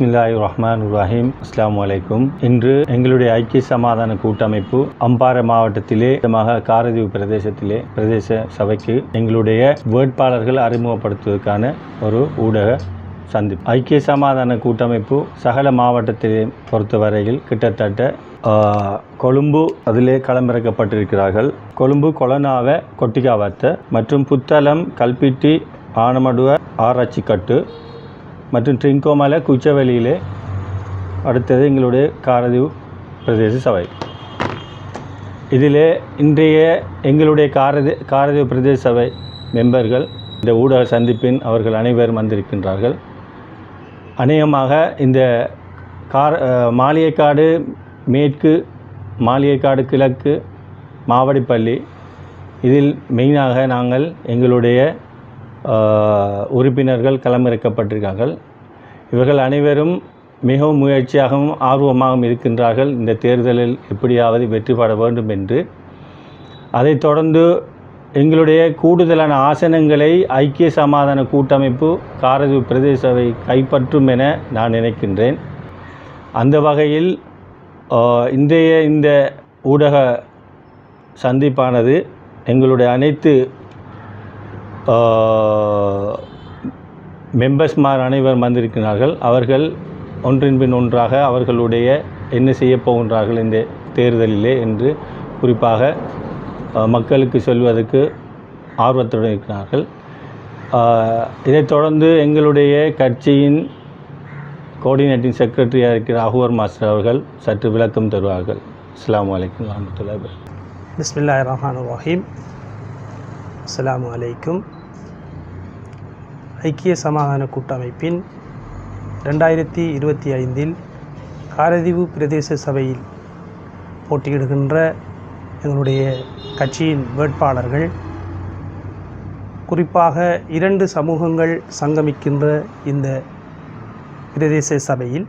பிஸ்மில்லாஹி ரஹ்மான் ரஹீம் அஸ்லாம் வலைக்கும் இன்று எங்களுடைய ஐக்கிய சமாதான கூட்டமைப்பு அம்பாறை மாவட்டத்திலே காரதீவு பிரதேசத்திலே பிரதேச சபைக்கு எங்களுடைய வேட்பாளர்கள் அறிமுகப்படுத்துவதற்கான ஒரு ஊடக சந்திப்பு. ஐக்கிய சமாதான கூட்டமைப்பு சகல மாவட்டத்திலே பொறுத்தவரையில் கிட்டத்தட்ட கொழும்பு அதிலே களமிறக்கப்பட்டிருக்கிறார்கள். கொழும்பு கொலனாவ கொட்டிகாவத்த மற்றும் புத்தளம் கல்பிட்டி ஆனமடுவ ஆராய்ச்சிக்கட்டு மற்றும் ட்ரிங்கோமலை குச்சவெளியிலே அடுத்தது எங்களுடைய காரதீவு பிரதேச சபை. இதிலே இன்றைய எங்களுடைய காரதி காரதீவு பிரதேச சபை மெம்பர்கள் இந்த ஊடக சந்திப்பின் அவர்கள் அனைவரும் வந்திருக்கின்றார்கள். அநேகமாக இந்த கார் மாளிகைக்காடு மேற்கு மாளிகைக்காடு கிழக்கு மாவடிப்பள்ளி இதில் மெயினாக நாங்கள் எங்களுடைய உறுப்பினர்கள் களமிறக்கப்பட்டிருக்கார்கள். இவர்கள் அனைவரும் மிகவும் முயற்சியாகவும் ஆர்வமாகவும் இருக்கின்றார்கள். இந்த தேர்தலில் எப்படியாவது வெற்றி பெற வேண்டும் என்று. அதைத் தொடர்ந்து எங்களுடைய கூடுதலான ஆசனங்களை ஐக்கிய சமாதான கூட்டமைப்பு காரதீவு பிரதேசவை கைப்பற்றும் என நான் நினைக்கின்றேன். அந்த வகையில் இன்றைய இந்த ஊடக சந்திப்பானது எங்களுடைய அனைத்து மெம்பர்ஸ்மார் அனைவர் வந்திருக்கிறார்கள். அவர்கள் ஒன்றின் பின் ஒன்றாக அவர்களுடைய என்ன செய்ய போகின்றார்கள் இந்த தேர்தலிலே என்று குறிப்பாக மக்களுக்கு சொல்வதற்கு ஆர்வத்துடன் இருக்கிறார்கள். இதைத் தொடர்ந்து எங்களுடைய கட்சியின் கோஆர்டினேட்டிங் செக்ரட்டரியாக இருக்கிற அகுவர் மாஸ்டர் அவர்கள் சற்று விளக்கம் தருவார்கள். அஸ்லாம் வலைக்கம் வரமத்துல்லாஹி வபரகாத்துஹு. ரஹான் ரஹீம். அஸ்லாம் அலைக்கும். ஐக்கிய சமாதான கூட்டமைப்பின் ரெண்டாயிரத்தி இருபத்தி ஐந்தில் காரதீவு பிரதேச சபையில் போட்டியிடுகின்ற எங்களுடைய கட்சியின் வேட்பாளர்கள் குறிப்பாக இரண்டு சமூகங்கள் சங்கமிக்கின்ற இந்த பிரதேச சபையில்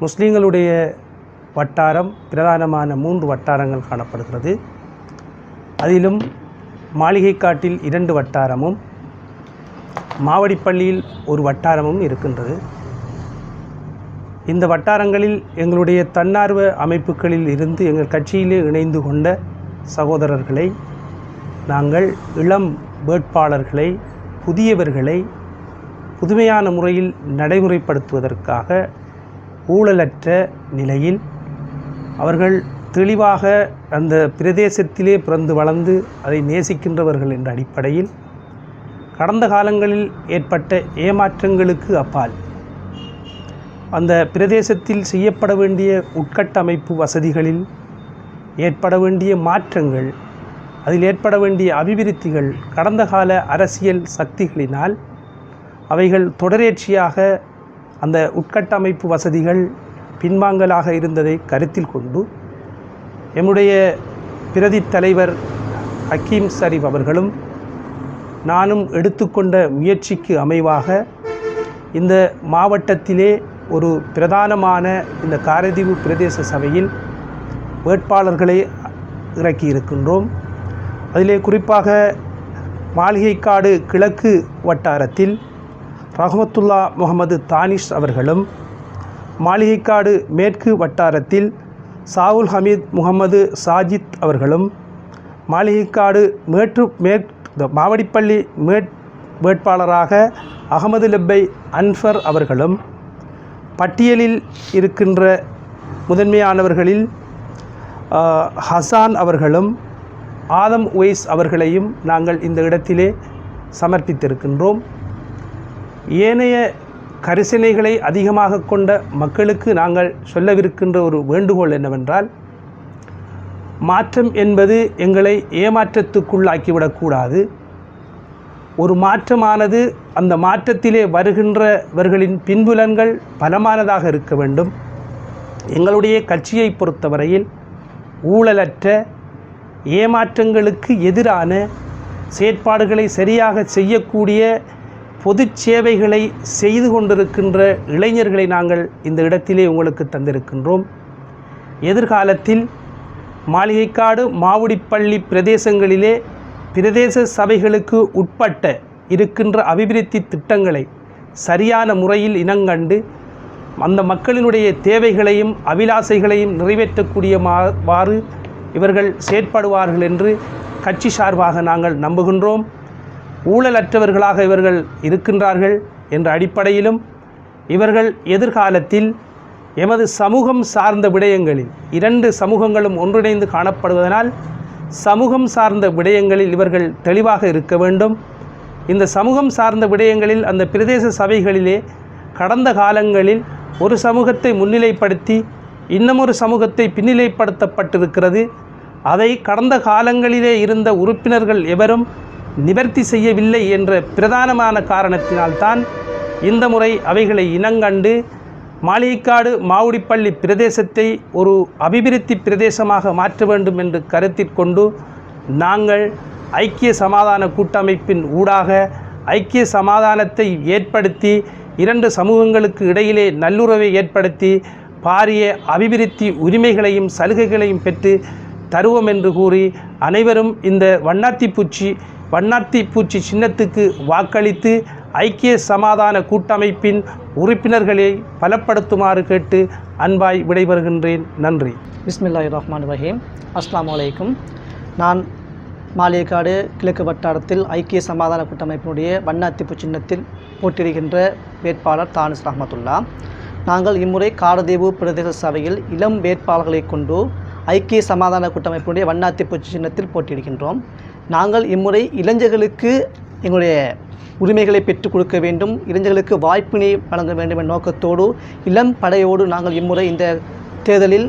முஸ்லீம்களுடைய வட்டாரம் பிரதானமான மூன்று வட்டாரங்கள் காணப்படுகிறது. அதிலும் மாளிகைக்காட்டில் இரண்டு வட்டாரமும் மாவடிப்பள்ளியில் ஒரு வட்டாரமும் இருக்கின்றது. இந்த வட்டாரங்களில் எங்களுடைய தன்னார்வ அமைப்புகளில் இருந்து எங்கள் கட்சியிலே இணைந்து கொண்ட சகோதரர்களை நாங்கள் இளம் வேட்பாளர்களை புதியவர்களை புதுமையான முறையில் நடைமுறைப்படுத்துவதற்காக ஊழலற்ற நிலையில் அவர்கள் தெளிவாக அந்த பிரதேசத்திலே பிறந்து வளர்ந்து அதை நேசிக்கின்றவர்கள் என்ற அடிப்படையில் கடந்த காலங்களில் ஏற்பட்ட ஏமாற்றங்களுக்கு அப்பால் அந்த பிரதேசத்தில் செய்யப்பட வேண்டிய உட்கட்டமைப்பு வசதிகளில் ஏற்பட வேண்டிய மாற்றங்கள் அதில் ஏற்பட வேண்டிய அபிவிருத்திகள் கடந்த கால அரசியல் சக்திகளினால் அவைகள் தொடரேற்றியாக அந்த உட்கட்டமைப்பு வசதிகள் பின்வாங்கலாக இருந்ததை கருத்தில் கொண்டு எம்முடைய பிரதி தலைவர் ஹக்கீம் சரீப் அவர்களும் நானும் எடுத்துக்கொண்ட முயற்சிக்கு அமைவாக இந்த மாவட்டத்திலே ஒரு பிரதானமான இந்த காரதீவு பிரதேச சபையில் வேட்பாளர்களை இறக்கி இருக்கின்றோம் அதிலே குறிப்பாக மாளிகைக்காடு கிழக்கு வட்டாரத்தில் ரஹமத்துல்லா முகமது தானிஷ் அவர்களும் மாளிகைக்காடு மேற்கு வட்டாரத்தில் சாவுல் ஹமீத் முகமது சாஜித் அவர்களும் மாளிகைக்காடு மேற்று மேற் மாவடிப்பள்ளி மேற் வேட்பாளராக அகமது லெப்பை அன்ஃபர் அவர்களும் பட்டியலில் இருக்கின்ற முதன்மையானவர்களில் ஹசான் அவர்களும் ஆதம் ஒய்ஸ் அவர்களையும் நாங்கள் இந்த இடத்திலே சமர்ப்பித்திருக்கின்றோம். ஏனைய கரிசனைகளை அதிகமாக கொண்ட மக்களுக்கு நாங்கள் சொல்லவிருக்கின்ற ஒரு வேண்டுகோள் என்னவென்றால் மாற்றம் என்பது எங்களை ஏமாற்றத்துக்குள்ளாக்கிவிடக்கூடாது. ஒரு மாற்றமானது அந்த மாற்றத்திலே வருகின்றவர்களின் பின்புலன்கள் பலமானதாக இருக்க வேண்டும். எங்களுடைய கட்சியை பொறுத்தவரையில் ஊழலற்ற ஏமாற்றங்களுக்கு எதிரான செயற்பாடுகளை சரியாக செய்யக்கூடிய பொது சேவைகளை செய்து கொண்டிருக்கின்ற இளைஞர்களை நாங்கள் இந்த இடத்திலே உங்களுக்கு தந்திருக்கின்றோம். எதிர்காலத்தில் மாளிகைக்காடு மாவுடிப்பள்ளி பிரதேசங்களிலே பிரதேச சபைகளுக்கு உட்பட்ட இருக்கின்ற அபிவிருத்தி திட்டங்களை சரியான முறையில் இனங்கண்டு அந்த மக்களினுடைய தேவைகளையும் அபிலாசைகளையும் நிறைவேற்றக்கூடியவாறு இவர்கள் செயற்படுவார்கள் என்று கட்சி சார்பாக நாங்கள் நம்புகின்றோம். ஊழலற்றவர்களாக இவர்கள் இருக்கின்றார்கள் என்ற அடிப்படையிலும் இவர்கள் எதிர்காலத்தில் எமது சமூகம் சார்ந்த விடயங்களில் இரண்டு சமூகங்களும் ஒன்றிணைந்து காணப்படுவதனால் சமூகம் சார்ந்த விடயங்களில் இவர்கள் தெளிவாக இருக்க வேண்டும். இந்த சமூகம் சார்ந்த விடயங்களில் அந்த பிரதேச சபைகளிலே கடந்த காலங்களில் ஒரு சமூகத்தை முன்னிலைப்படுத்தி இன்னமொரு சமூகத்தை பின்னிலைப்படுத்தப்பட்டிருக்கிறது. அதை கடந்த காலங்களிலே இருந்த உறுப்பினர்கள் எவரும் நிவர்த்தி செய்யவில்லை என்ற பிரதானமான காரணத்தினால்தான் இந்த முறை அவைகளை இனங்கண்டு மாளிகைக்காடு மாவுடிப்பள்ளி பிரதேசத்தை ஒரு அபிவிருத்தி பிரதேசமாக மாற்ற வேண்டும் என்று கருத்திற்கொண்டு நாங்கள் ஐக்கிய சமாதான கூட்டமைப்பின் ஊடாக ஐக்கிய சமாதானத்தை ஏற்படுத்தி இரண்டு சமூகங்களுக்கு இடையிலே நல்லுறவை ஏற்படுத்தி பாரிய அபிவிருத்தி உரிமைகளையும் சலுகைகளையும் பெற்று தருவோம் என்று கூறி அனைவரும் இந்த வண்ணாத்தி பூச்சி வண்ணாத்தி பூச்சி சின்னத்துக்கு வாக்களித்து ஐக்கிய சமாதான கூட்டமைப்பின் உறுப்பினர்களை பலப்படுத்துமாறு கேட்டு அன்பாய் விடைபெறுகின்றேன். நன்றி. பிஸ்மில்லாஹி ரஹ்மான் ரஹீம் அஸ்லாம் வலைக்கும் நான் மாலியக்காடு கிழக்கு வட்டாரத்தில் ஐக்கிய சமாதான கூட்டமைப்பினுடைய வண்ணாத்திப்பு சின்னத்தில் போட்டியிடுகின்ற வேட்பாளர் தானிஸ் ரஹமத்துல்லா. நாங்கள் இம்முறை காரதேவு பிரதேச சபையில் இளம் வேட்பாளர்களை கொண்டு ஐக்கிய சமாதான கூட்டமைப்பினுடைய வண்ணாத்திப்பு சின்னத்தில் போட்டியிடுகின்றோம். நாங்கள் இம்முறை இளைஞர்களுக்கு எங்களுடைய உரிமைகளை பெற்றுக் கொடுக்க வேண்டும் இளைஞர்களுக்கு வாய்ப்பினை வழங்க வேண்டும் என்ற நோக்கத்தோடு இளம் படையோடு நாங்கள் இம்முறை இந்த தேர்தலில்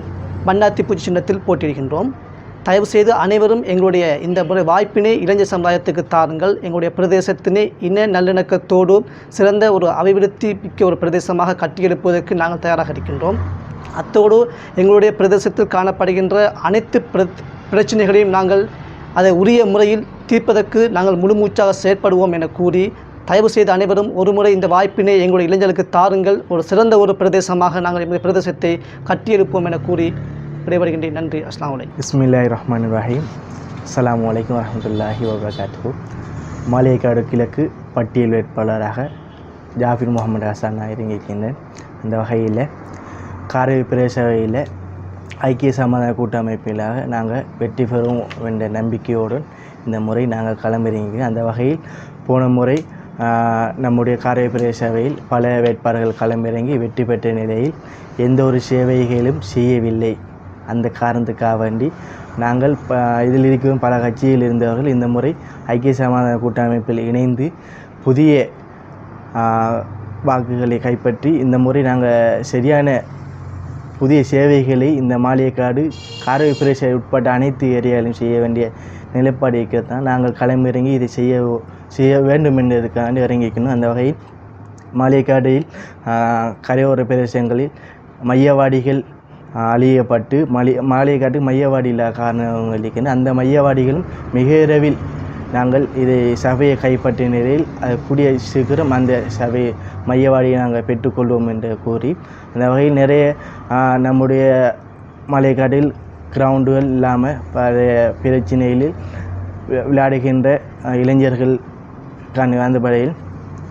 வண்ணாத்திப்பூச்சி சின்னத்தில் போட்டியிடுகின்றோம். தயவு செய்து அனைவரும் எங்களுடைய இந்த முறை வாய்ப்பினை இளைஞர் சமுதாயத்துக்கு தாருங்கள். எங்களுடைய பிரதேசத்தினை இன நல்லிணக்கத்தோடு சிறந்த ஒரு அபிவிருத்தி மிக்க ஒரு பிரதேசமாக கட்டியெடுப்பதற்கு நாங்கள் தயாராக இருக்கின்றோம். அத்தோடு எங்களுடைய பிரதேசத்தில் காணப்படுகின்ற அனைத்து பிர பிரச்சனைகளையும் நாங்கள் அதை உரிய முறையில் தீர்ப்பதற்கு நாங்கள் முழுமூச்சாக செயற்படுவோம் என கூறி தயவு செய்து அனைவரும் ஒருமுறை இந்த வாய்ப்பினை எங்களுடைய இளைஞர்களுக்கு தாருங்கள். ஒரு சிறந்த ஒரு பிரதேசமாக நாங்கள் எங்கள் பிரதேசத்தை கட்டியெழுப்போம் என கூறி விடைபெறுகின்றேன். நன்றி. அஸ்லாம் வலைக்கம் இஸ்மில்லாய் ரஹ்மான் ரஹீம் அஸ்லாம் வலைக்கம் வரமத்துல்லாஹி வபரகாத்து மாளிகைக்காடு கிழக்கு பட்டியல் வேட்பாளராக ஜாஃபிர் முகமது ஹசான் நான் இறங்கியிருக்கின்றேன். அந்த வகையில் காரவி பிரதேசவையில் ஐக்கிய சமாதான கூட்டமைப்பிலாக நாங்கள் வெற்றி பெறும் என்ற நம்பிக்கையோடு இந்த முறை நாங்கள் களமிறங்கி அந்த வகையில் போன முறை நம்முடைய காரவி சேவையில் பல வேட்பாளர்கள் களமிறங்கி வெற்றி பெற்ற நிலையில் எந்த ஒரு சேவைகளும் செய்யவில்லை. அந்த காரணத்துக்காக வேண்டி நாங்கள் ப இதில் இருக்கும் பல கட்சியில் இருந்தவர்கள் இந்த முறை ஐக்கிய சமாதான கூட்டமைப்பில் இணைந்து புதிய வாக்குகளை கைப்பற்றி இந்த முறை நாங்கள் சரியான புதிய சேவைகளை இந்த மாளிகைக்காடு காரை பிரதேச உட்பட்ட அனைத்து ஏரியாவிலும் செய்ய வேண்டிய நிலைப்பாடு இருக்கிறது தான் நாங்கள் களமிறங்கி இதை செய்ய செய்ய வேண்டும் என்பதற்காண்டி இறங்கிக்கணும். அந்த வகையில் மாளிகைக்காடில் கரையோர பிரதேசங்களில் மையவாடிகள் அழியப்பட்டு மலி மாளிகைக்காட்டு மையவாடி இல்லாத காரணங்கள் இருக்கின்றன. அந்த மையவாடிகளும் மிக இரவில் நாங்கள் இதை சபையை கைப்பற்றிய நிலையில் கூடிய சீக்கிரம் அந்த சபை மையவாடியை நாங்கள் பெற்றுக்கொள்வோம் என்று கூறி அந்த வகையில் நிறைய நம்முடைய மலைக்காட்டில் கிரவுண்டுகள் இல்லாமல் பழைய பிரச்சனைகளில் விளையாடுகின்ற இளைஞர்கள் காண அந்த படையில்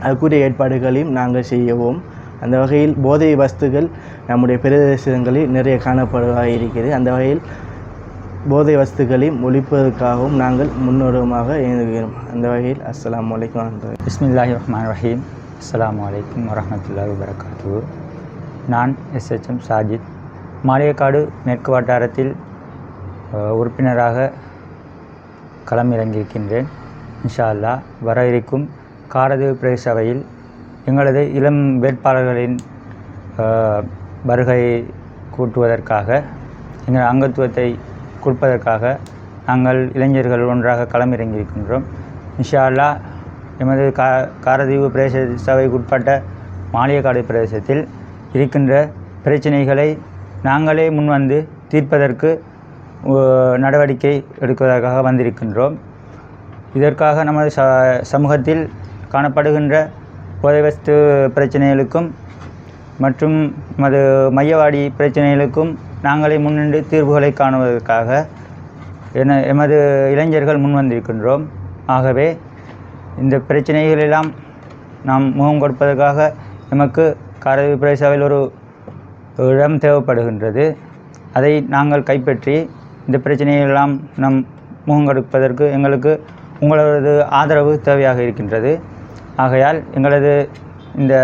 அதுக்குரிய ஏற்பாடுகளையும் நாங்கள் செய்யவும் அந்த வகையில் போதை வஸ்துகள் நம்முடைய பிரதேசங்களில் நிறைய காணப்படுவதாக இருக்கிறது. அந்த வகையில் போதை வஸ்துக்களை ஒழிப்பதற்காகவும் நாங்கள் முன்னோட்டமாக இயங்குகிறோம். அந்த வகையில் அஸ்லாம் வலைக்கம் பிஸ்மில்லாஹி ரஹ்மான் ரஹீம். அஸ்லாம் வலைக்கம் வரமத்துல்லாஹி வரகாத்து நான் எஸ்ஹெச்எம் சாஜித். மாளிகைக்காடு மேற்கு வட்டாரத்தில் உறுப்பினராக களமிறங்கியிருக்கின்றேன். இன்ஷா அல்லாஹ் வர இருக்கும் காரதேவ் பிரதேச சபையில் எங்களது இளம் வேட்பாளர்களின் வருகையை வருகை கூட்டுவதற்காக எங்கள் அங்கத்துவத்தை கொடுப்பதற்காக நாங்கள் இளைஞர்கள் ஒன்றாக களமிறங்கியிருக்கின்றோம். இன்ஷா அல்லாஹ் எமது கா காரதீவு பிரதேச சபைக்கு உட்பட்ட மாளிகைக்காடு பிரதேசத்தில் இருக்கின்ற பிரச்சனைகளை நாங்களே முன்வந்து தீர்ப்பதற்கு நடவடிக்கை எடுப்பதற்காக வந்திருக்கின்றோம். இதற்காக நமது ச சமூகத்தில் காணப்படுகின்ற போதைவஸ்து பிரச்சனைகளுக்கும் மற்றும் நமது மையவாடி பிரச்சனைகளுக்கும் நாங்களே முன்னின்று தீர்வுகளை காணுவதற்காக என எமது இளைஞர்கள் முன்வந்திருக்கின்றோம். ஆகவே இந்த பிரச்சனைகளெல்லாம் நாம் முகம் கொடுப்பதற்காக எமக்கு காரவி பிரதேசாவில் ஒரு இடம் தேவைப்படுகின்றது. அதை நாங்கள் கைப்பற்றி இந்த பிரச்சனையெல்லாம் நம் முகம் கொடுப்பதற்கு எங்களுக்கு உங்களது ஆதரவு தேவையாக இருக்கின்றது. ஆகையால் எங்களது இந்த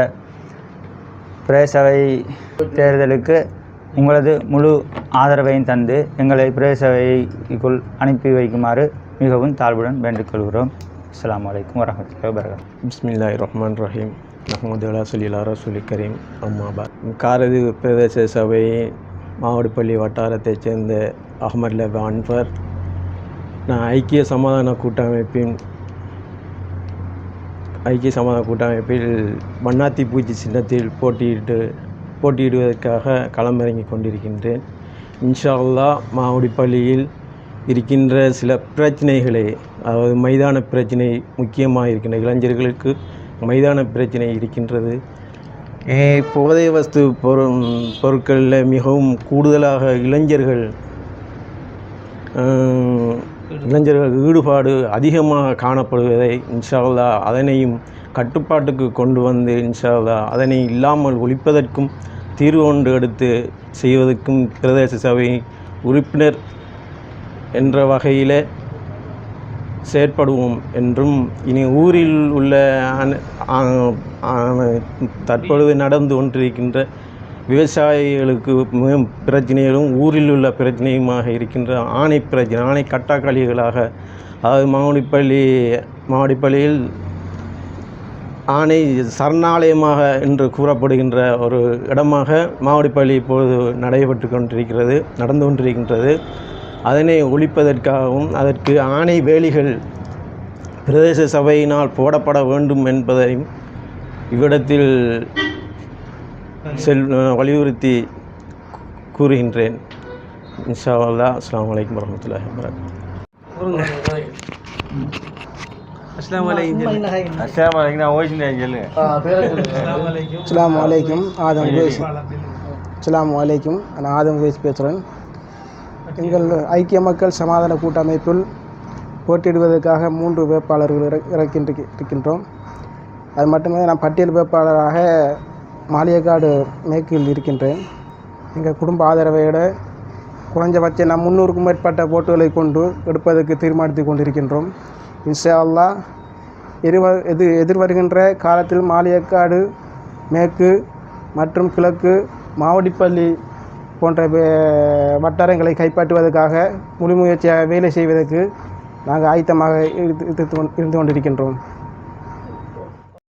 பிரேசவை தேர்தலுக்கு உங்களது முழு ஆதரவையும் தந்து எங்களை பிரேசவைக்குள் அனுப்பி வைக்குமாறு மிகவும் தாழ்வுடன் வேண்டுகொள்கிறோம் அஸ்லாம் வலைக்கம் வரமத்துல வரகம் பிஸ்மில்லாஹி ரஹ்மான் ரஹீம். அஹமது அலா சுலிலா ரசூலி கரீம். அம்மாபா காரது பிரதேச சபை மாவடிப்பள்ளி வட்டாரத்தைச் சேர்ந்த அஹமத் லப் அன்வர் நான் ஐக்கிய சமாதான கூட்டமைப்பின் ஐக்கிய சமாதான கூட்டமைப்பில் மன்னாத்தி பூச்சி சின்னத்தில் போட்டியிட்டு போட்டியிடுவதற்காக களமிறங்கி கொண்டிருக்கின்றேன். இன்ஷா மாவுடி பள்ளியில் இருக்கின்ற சில பிரச்சனைகளை அதாவது மைதான பிரச்சனை முக்கியமாக இருக்கின்ற இளைஞர்களுக்கு மைதான பிரச்சனை இருக்கின்றது. ஏ, போதை வஸ்து பொரு பொருட்களில் மிகவும் கூடுதலாக இளைஞர்கள் இளைஞர்கள் ஈடுபாடு அதிகமாக காணப்படுவதை இன்ஷா அதனையும் கட்டுப்பாட்டுக்கு கொண்டு வந்து இன்ஷா அதனை இல்லாமல் ஒழிப்பதற்கும் தீர்வு ஒன்று எடுத்து செய்வதற்கும் பிரதேச சபை உறுப்பினர் என்ற வகையில் செயற்படுவோம் என்றும் இனி ஊரில் உள்ள தற்பொழுது நடந்து கொண்டிருக்கின்ற விவசாயிகளுக்கு பிரச்சனைகளும் ஊரில் உள்ள பிரச்சனையுமாக இருக்கின்ற ஆணை பிரச்சனை ஆணை கட்டாக்களிகளாக அதாவது மாவடிப்பள்ளி மாவடிப்பள்ளியில் ஆணை சரணாலயமாக என்று கூறப்படுகின்ற ஒரு இடமாக மாவடிப்பள்ளி இப்பொழுது நடைபெற்று கொண்டிருக்கிறது நடந்து கொண்டிருக்கின்றது. அதனை ஒழிப்பதற்காகவும் அதற்கு ஆணை வேலிகள் பிரதேச சபையினால் போடப்பட வேண்டும் என்பதையும் இவ்விடத்தில் செல் வலியுறுத்தி கூறுகின்றேன். இன்ஷா அல்லா அஸ்லாம் வலைக்கம் வரமத்துல வரகம் அஸ்லாம் வலைக்கும் அஸ்ஸலாமு அலைக்கும். ஆதம் உவேஸ் அஸ்ஸலாமு அலைக்கும் நான் ஆதம் உவேஸ் பேசுகிறேன் எங்கள் ஐக்கிய மக்கள் சமாதான கூட்டமைப்பில் போட்டியிடுவதற்காக மூன்று வேட்பாளர்கள் இற இறக்கின்ற இருக்கின்றோம். அது மட்டுமே நான் பட்டியல் வேட்பாளராக மாளிகைக்காடு மேற்கில் இருக்கின்றேன். எங்கள் குடும்ப ஆதரவையோட குறைஞ்சபட்சம் நான் முந்நூறுக்கும் மேற்பட்ட ஓட்டுகளை கொண்டு எடுப்பதற்கு தீர்மானித்து கொண்டிருக்கின்றோம். இன்ஷா அல்லாஹ் எரிவ எது எதிர்வருகின்ற காலத்தில் மாலியக்காடு மேற்கு மற்றும் கிழக்கு மாவடிப்பள்ளி போன்ற வட்டாரங்களை கைப்பற்றுவதற்காக முழு முயற்சியாக வேலை செய்வதற்கு நாங்கள் ஆயத்தமாக இருந்து இருந்து கொண்டிருக்கின்றோம்.